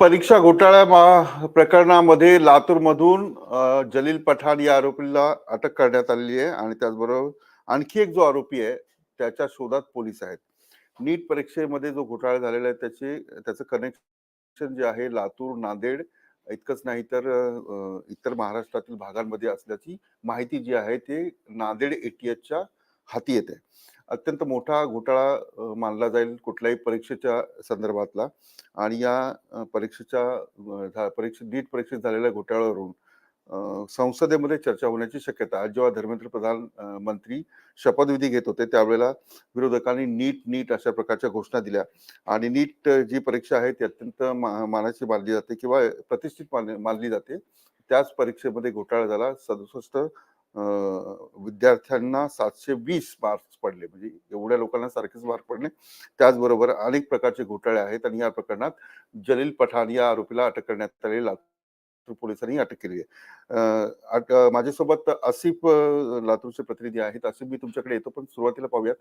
परीक्षा घोटाळ्या मा- प्रकरणामध्ये लातूरमधून जलील पठाण या आरोपीला अटक करण्यात आलेली आहे आणि त्याचबरोबर आणखी एक जो आरोपी आहे त्याच्या शोधात पोलीस आहेत. नीट परीक्षेमध्ये जो घोटाळा झालेला आहे त्याचे त्याचं कनेक्शन जे आहे लातूर नांदेड इतकंच नाही तर इतर महाराष्ट्रातील भागांमध्ये असल्याची माहिती जी आहे ते नांदेड एटीएसच्या हाती येते. अत्यंत मोठा घोटाळा मानला जाईल कुठल्याही परीक्षेच्या संदर्भातला. आणि या परीक्षेच्या परीक्षा झा- नीट परीक्षेत झालेल्या घोटाळ्यावरून संसदेमध्ये चर्चा होण्याची शक्यता. आज जेव्हा धर्मेंद्र प्रधान मंत्री शपथविधी घेत होते त्यावेळेला विरोधकांनी नीट नीट अशा प्रकारच्या घोषणा दिल्या. आणि नीट जी परीक्षा आहे ती अत्यंत मानाची मानली जाते किंवा प्रतिष्ठित मानली मानली जाते. त्याच परीक्षेमध्ये घोटाळा झाला. सदुसष्ट विद्यार्थ्यांना सातशे वीस मार्क्स पडले. म्हणजे एवढ्या लोकांना सारखेच मार्क पडले. त्याचबरोबर अनेक प्रकारचे घोटाळे आहेत आणि या प्रकरणात जलील पठाण या आरोपीला अटक करण्यात आलेली लातूर पोलिसांनी अटक केली आहे. माझ्यासोबत आसिफ लातूरचे प्रतिनिधी आहेत. आसिफ मी तुमच्याकडे येतो पण सुरुवातीला पाहूयात.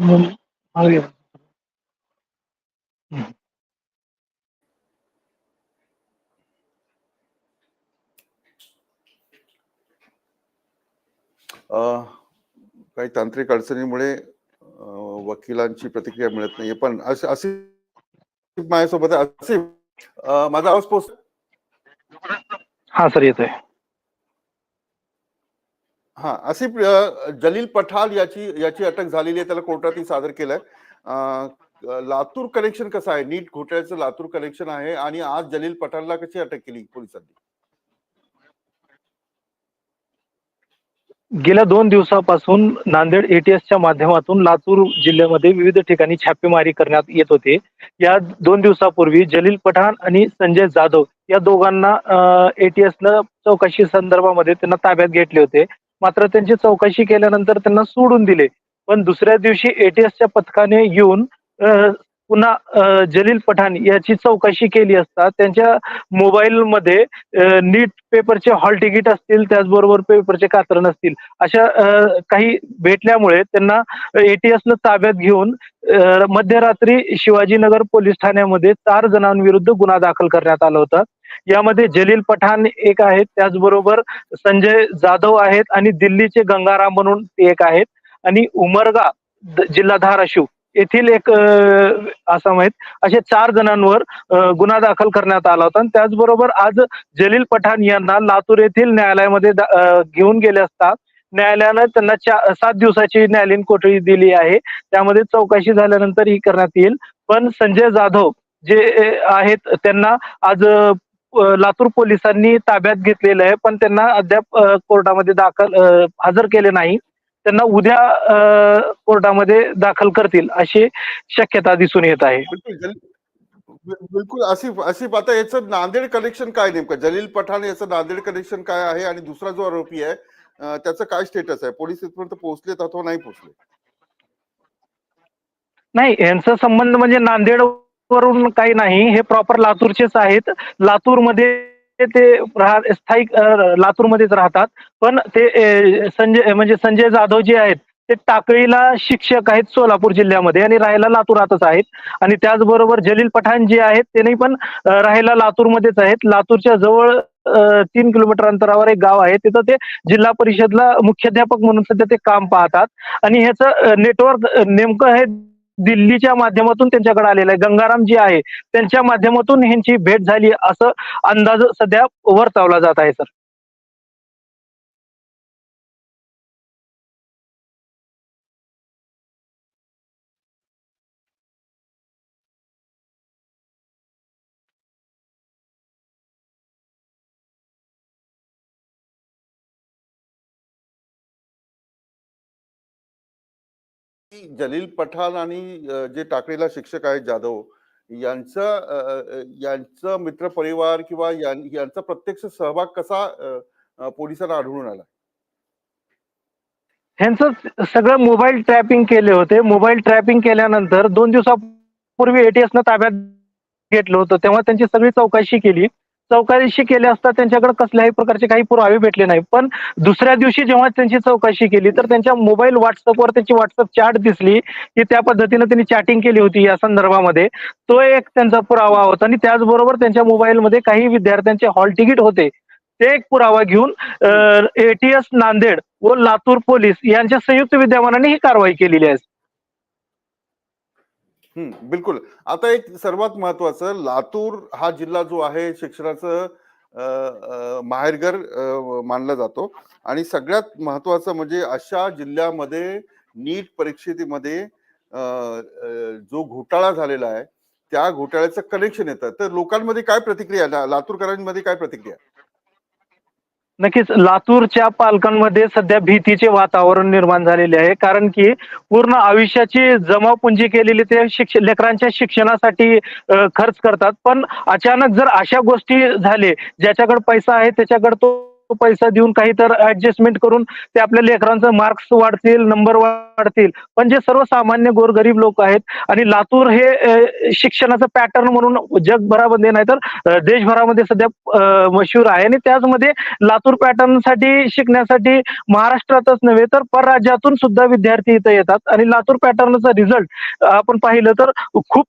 मागे. हम्म. अं, काही तांत्रिक अडचणीमुळे अं, वकिलांची प्रतिक्रिया मिळत नाहीये पण अस- आसिफ माझ्यासोबत आहे. आसिफ अं, माझा आवाज पोहोच हा सर येतोय हा आसिफ जलील पठाण याची याची अटक झालेली आहे त्याला कोर्टातही सादर केलंय. लातूर कनेक्शन कसं आहे? नीट घोटाळ्याचं लातूर कनेक्शन आहे आणि आज जलील पठाणला कशी अटक केली पोलिसांनी? गेल्या दोन दिवसापासून नांदेड एटीएसच्या माध्यमातून लातूर जिल्ह्यामध्ये विविध ठिकाणी छापेमारी करण्यात येत होते. या दोन दिवसापूर्वी जलील पठाण आणि संजय जाधव या दोघांना एटीएसनं चौकशी संदर्भामध्ये त्यांना ताब्यात घेतले होते. मात्र त्यांची चौकशी केल्यानंतर त्यांना सोडून दिले. पण दुसऱ्या दिवशी एटीएसच्या पथकाने येऊन पुन्हा जलील पठाण याची चौकशी केली असता त्यांच्या मोबाईलमध्ये अ, नीट पेपरचे हॉल तिकीट असतील त्याचबरोबर पेपरचे कात्रण असतील अशा काही भेटल्यामुळे त्यांना एटीएसनं ताब्यात घेऊन मध्यरात्री शिवाजीनगर पोलीस ठाण्यामध्ये चार जणांविरुद्ध गुन्हा दाखल करण्यात आला होता. यामध्ये जलील पठाण एक आहेत. त्याचबरोबर संजय जाधव आहेत आणि दिल्लीचे गंगाराम म्हणून ते एक आहेत. आणि उमरगा जिल्हा धाराशिव येथील एक अ, आसाम आहेत. असे चार जणांवर गुन्हा दाखल करण्यात आला होता. आणि त्याचबरोबर आज जलील पठाण यांना लातूर येथील न्यायालयामध्ये घेऊन गेले असता न्यायालयानं त्यांना सात दिवसाची न्यायालयीन कोठडी दिली आहे. त्यामध्ये चौकशी झाल्यानंतर ही करण्यात येईल. पण संजय जाधव जे आहेत त्यांना आज लातूर पोलिसांनी ताब्यात घेतलेलं आहे पण त्यांना अद्याप कोर्टामध्ये दाखल हजर केले नाही. त्यांना उद्या कोर्टामध्ये दाखल करतील अशी शक्यता दिसून येत आहे. बिलकुल आसिफ आसिफ आता याचं नांदेड कनेक्शन काय नेमकं? जलील पठाण याचं नांदेड कनेक्शन काय आहे? आणि दुसरा जो आरोपी आहे त्याचं काय स्टेटस आहे? पोलीस इथपर्यंत पोहोचलेत अथवा नाही पोहोचले नाही यांचा संबंध म्हणजे नांदेड वरून काही नाही. हे प्रॉपर लातूरचेच आहेत. लातूरमध्ये ते राह- स्थायिक लातूरमध्येच राहतात. पण ते संजय म्हणजे संजय जाधव जे आहेत ते टाकळीला शिक्षक आहेत सोलापूर जिल्ह्यामध्ये आणि राहायला लातूरातच आहेत. आणि त्याचबरोबर जलील पठाण जे आहेत ते नाही पण राहायला लातूरमध्येच आहेत. लातूरच्या जवळ तीन किलोमीटर अंतरावर एक गाव आहे. तिथं ते जिल्हा परिषदला मुख्याध्यापक म्हणून सध्या ते काम पाहतात. आणि ह्याचं नेटवर्क नेमकं हे दिल्लीच्या माध्यमातून त्यांच्याकडे आलेलं आहे. गंगाराम जी आहे त्यांच्या माध्यमातून ह्यांची भेट झाली असं अंदाज सध्या वर्तवला जात आहे सर. जलील पठाण आणि जे टाकळीला शिक्षक आहेत जाधव यांचं यांचं मित्र यांचं मित्रपरिवार किंवा यांचा प्रत्यक्ष सहभाग कसा पोलिसांना आढळून आला? ह्यांचं सगळं मोबाईल ट्रॅपिंग केले होते. मोबाईल ट्रॅपिंग केल्यानंतर दोन दिवसापूर्वी एटीएसनं ताब्यात घेतलं होतं. तेव्हा त्यांची सगळी चौकशी केली. चौकशी केली असता त्यांच्याकडे कसल्याही प्रकारचे काही पुरावे भेटले नाही. पण दुसऱ्या दिवशी जेव्हा त्यांची चौकशी केली तर त्यांच्या मोबाईल व्हॉट्सअपवर त्यांची व्हॉट्सअप चॅट दिसली की त्या पद्धतीने त्यांनी चॅटिंग केली होती या संदर्भामध्ये. तो एक त्यांचा पुरावा होता आणि त्याचबरोबर त्यांच्या मोबाईलमध्ये काही विद्यार्थ्यांचे हॉल तिकीट होते. ते एक पुरावा घेऊन एटीएस नांदेड व लातूर पोलीस यांच्या संयुक्त विद्यमानाने ही कारवाई केलेली आहे. हम्म, बिलकुल. आता एक सर्वात महत्वाचं लातूर हा जिल्हा जो आहे शिक्षणाचं माहेरघर मानला जातो. आणि सगळ्यात महत्वाचं म्हणजे अशा जिल्ह्यामध्ये नीट परीक्षेमध्ये जो घोटाळा झालेला आहे त्या घोटाळ्याचं कनेक्शन येतं. तर लोकांमध्ये काय प्रतिक्रिया ला- लातूरकरांमध्ये काय प्रतिक्रिया नक्कीच लातूरच्या पालकांमध्ये सध्या भीतीचे वातावरण निर्माण झालेले आहे. कारण की पूर्ण आयुष्याची जमापुंजी केलेली ते शिक्ष लेकरांच्या शिक्षणासाठी खर्च करतात. पण अचानक जर अशा गोष्टी झाले ज्याच्याकडे पैसा आहे त्याच्याकडे तो पैसा देऊन काही तर ऍडजस्टमेंट करून ते आपल्या लेकरांचं मार्क्स वाढतील नंबर वाढतील. पण जे सर्वसामान्य गोरगरीब लोक आहेत आणि लातूर हे शिक्षणाचं पॅटर्न म्हणून जगभरामध्ये नाही तर देशभरामध्ये सध्या मशहूर आहे. आणि त्याचमध्ये लातूर पॅटर्नसाठी शिकण्यासाठी महाराष्ट्रातच नव्हे तर परराज्यातून सुद्धा विद्यार्थी इथं येतात. आणि लातूर पॅटर्नचा रिझल्ट आपण पाहिलं तर खूप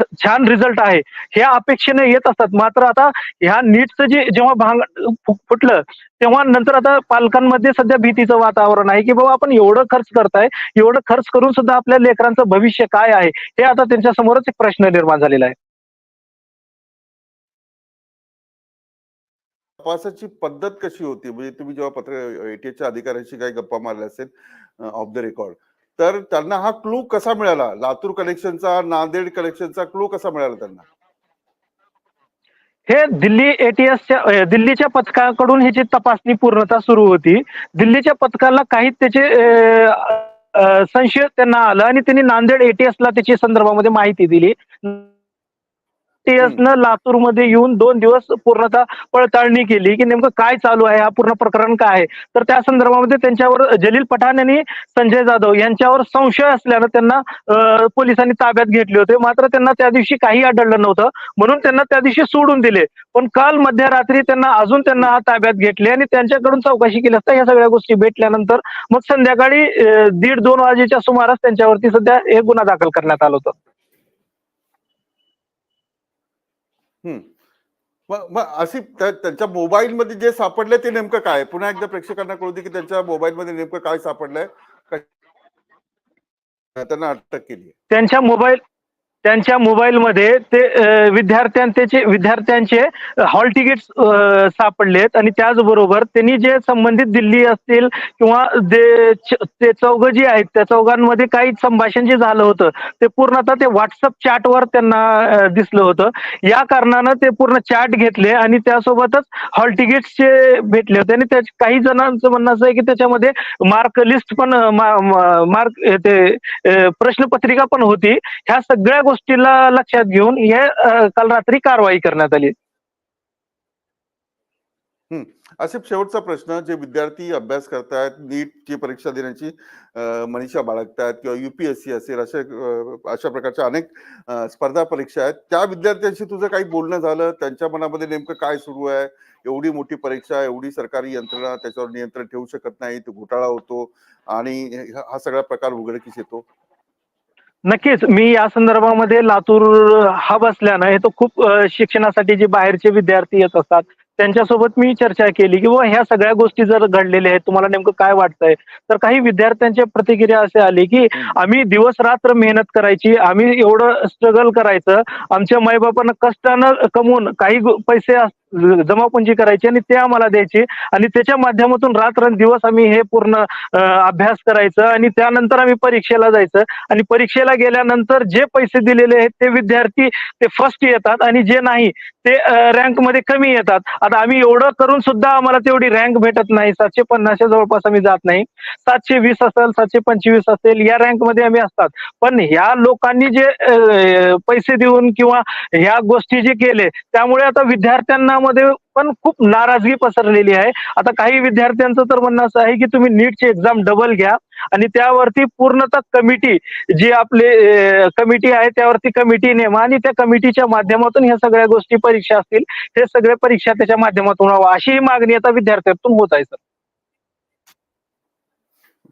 छान रिझल्ट आहे. ह्या अपेक्षेने येत असतात. मात्र आता ह्या नीटचं जे जेव्हा भांग फुटलं तेव्हा नंतर आता पालकांमध्ये सध्या भीतीचं वातावरण आहे की बाबा आपण एवढं खर्च करताय एवढं खर्च करून सुद्धा आपल्या लेकरांचं भविष्य काय आहे हे आता त्यांच्या समोरच एक प्रश्न निर्माण झालेला आहे. तपासाची पद्धत कशी होती? म्हणजे तुम्ही जेव्हा पत्र एटीएच्या अधिकाऱ्यांशी काही गप्पा मारल्या असेल ऑफ द रेकॉर्ड तर त्यांना हा क्लू कसा मिळाला? लातूर कलेक्शनचा नांदेड कलेक्शनचा क्लू कसा मिळाला त्यांना? हे दिल्ली एटीएसच्या दिल्लीच्या पथकाकडून ह्याची तपासणी पूर्णतः सुरू होती. दिल्लीच्या पथकाला काही त्याचे संशय त्यांना आला आणि त्यांनी नांदेड एटीएसला त्याची संदर्भामध्ये माहिती दिली. एटीएसनं लातूरमध्ये येऊन दोन दिवस पूर्णतः पडताळणी केली की नेमकं काय चालू आहे हा पूर्ण प्रकरण काय आहे? तर त्या संदर्भामध्ये त्यांच्यावर जलील पठाण यांनी संजय जाधव यांच्यावर संशय असल्यानं त्यांना पोलिसांनी ताब्यात घेतले होते. मात्र त्यांना त्या दिवशी काही आढळलं नव्हतं. म्हणून त्यांना त्या दिवशी सोडून दिले. पण काल मध्यरात्री त्यांना अजून त्यांना ताब्यात घेतले आणि त्यांच्याकडून चौकशी केली असता या सगळ्या गोष्टी भेटल्यानंतर मग संध्याकाळी दीड दोन वाजेच्या सुमारास त्यांच्यावरती सध्या हे गुन्हा दाखल करण्यात आला होता हम्म. मग मग अशी त्यांच्या मोबाईल मध्ये जे सापडले ते नेमकं काय? पुन्हा एकदा प्रेक्षकांना कळू दे की त्यांच्या मोबाईल मध्ये नेमकं काय सापडलंय. त्यांना अटक केली त्यांच्या मोबाईल त्यांच्या मोबाईलमध्ये ते विद्यार्थ्यांचे विद्यार्थ्यांचे हॉल तिकीट सापडलेत. आणि त्याचबरोबर त्यांनी जे संबंधित दिल्ली असतील किंवा ते चौघ जी आहेत त्या चौघांमध्ये काही संभाषण जे झालं होतं ते पूर्णतः ते व्हॉट्सअप चॅटवर त्यांना दिसलं होतं. या कारणानं ते पूर्ण चॅट घेतले आणि त्यासोबतच हॉल तिकीट्सचे भेटले होते. आणि त्या काही जणांचं म्हणणं असं आहे की त्याच्यामध्ये मार्क लिस्ट पण मार्क ते प्रश्नपत्रिका पण होती. ह्या सगळ्या गोष्टीला लक्षात घेऊन हे काल रात्री कारवाई करण्यात आली. असे शेवटचा प्रश्न जे विद्यार्थी अभ्यास करतायत नीटची परीक्षा देण्याची मनीषा बाळगतायत किंवा युपीएससी असेल अशा अशा प्रकारच्या अनेक स्पर्धा परीक्षा आहेत. त्या विद्यार्थ्यांशी तुझं काही बोलणं झालं? त्यांच्या मनामध्ये नेमकं काय सुरू आहे? एवढी मोठी परीक्षा एवढी सरकारी यंत्रणा त्याच्यावर नियंत्रण ठेवू शकत नाही तो घोटाळा होतो आणि हा सगळा प्रकार उघडकीस येतो. नक्कीच. मी या संदर्भामध्ये लातूर हब असल्यानं हे तो खूप शिक्षणासाठी जे बाहेरचे विद्यार्थी येत असतात त्यांच्यासोबत मी चर्चा केली की बाबा ह्या सगळ्या गोष्टी जर घडलेल्या आहेत तुम्हाला नेमकं काय वाटतंय? तर काही विद्यार्थ्यांच्या प्रतिक्रिया असे आली की आम्ही दिवस रात्र मेहनत करायची आम्ही एवढं स्ट्रगल करायचं आमच्या माईबापांना कष्टानं कमवून काही पैसे जमापुंजी करायची आणि ते आम्हाला द्यायची. आणि त्याच्या माध्यमातून रात्रंदिवस आम्ही हे पूर्ण अभ्यास करायचं आणि त्यानंतर आम्ही परीक्षेला जायचं. आणि परीक्षेला गेल्यानंतर जे पैसे दिलेले आहेत ते विद्यार्थी ते फर्स्ट येतात आणि जे नाही ते रँकमध्ये कमी येतात. आता आम्ही एवढं करून सुद्धा आम्हाला तेवढी रँक भेटत नाही. सातशे पन्नासच्या जवळपास आम्ही जात नाही. सातशे वीस असेल सातशे पंचवीस असेल या रँकमध्ये आम्ही असतात. पण ह्या लोकांनी जे पैसे देऊन किंवा ह्या गोष्टी जे केले त्यामुळे आता विद्यार्थ्यांना मध्ये पण खूप नाराजगी पसरलेली आहे. आता काही विद्यार्थ्यांचं तर म्हणणं असं आहे की तुम्ही नीटची एक्झाम डबल घ्या आणि त्यावरती पूर्णतः कमिटी जी आपले कमिटी आहे त्यावरती कमिटी नेमा आणि त्या कमिटीच्या माध्यमातून ह्या सगळ्या गोष्टी परीक्षा असतील हे सगळे परीक्षा त्याच्या माध्यमातून व्हावं अशीही मागणी आता विद्यार्थ्यांतून होत आहे सर.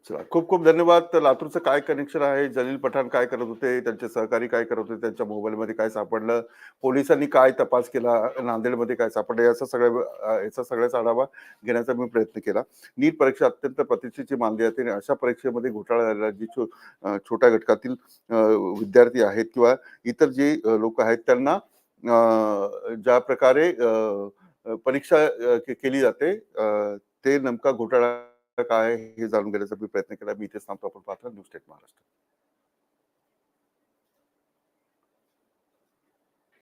चला खूप खूप धन्यवाद. तर लातूरचं काय कनेक्शन आहे? जलील पठाण काय करत होते? त्यांचे सहकारी काय करत होते? त्यांच्या मोबाईलमध्ये काय सापडलं? पोलिसांनी काय तपास केला? नांदेडमध्ये काय सापडलं? याचा सगळ्या याचा सगळ्याचा आढावा घेण्याचा मी प्रयत्न केला. नीट परीक्षा अत्यंत प्रतिष्ठेची मानली जाते आणि अशा परीक्षेमध्ये घोटाळा झालेला जी छो छोट्या घटकातील विद्यार्थी आहेत किंवा इतर जे लोक आहेत त्यांना ज्या प्रकारे परीक्षा केली जाते ते नेमका घोटाळा काय हे जाणून घेण्याचा मी प्रयत्न केला. मी इथेच थांबतो. आपण पाहतो न्यूज स्टेट महाराष्ट्र.